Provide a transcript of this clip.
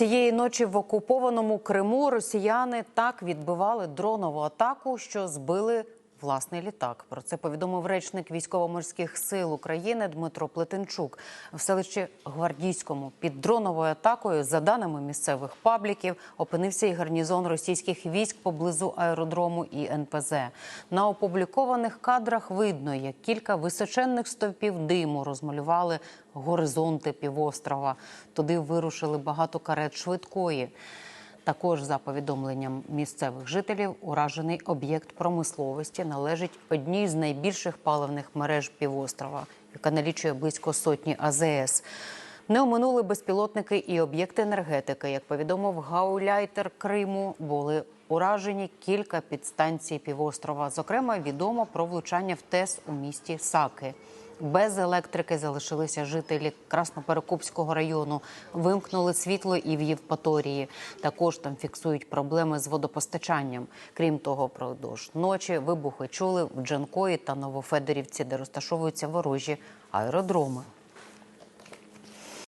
Цієї ночі в окупованому Криму росіяни так відбивали дронову атаку, що збили власний літак. Про це повідомив речник військово-морських сил України Дмитро Плетенчук. В селищі Гвардійському під дроновою атакою, за даними місцевих пабліків, опинився і гарнізон російських військ поблизу аеродрому і НПЗ. На опублікованих кадрах видно, як кілька височенних стовпів диму розмалювали горизонти півострова. Туди вирушили багато карет швидкої. Також, за повідомленням місцевих жителів, уражений об'єкт промисловості належить одній з найбільших паливних мереж півострова, яка налічує близько сотні АЗС. Не оминули безпілотники і об'єкти енергетики. Як повідомив гауляйтер Криму, були уражені кілька підстанцій півострова. Зокрема, відомо про влучання в ТЕС у місті Саки. Без електрики залишилися жителі Красноперекопського району. Вимкнули світло і в Євпаторії. Також там фіксують проблеми з водопостачанням. Крім того, продовж ночі вибухи чули в Джанкої та Новофедорівці, де розташовуються ворожі аеродроми.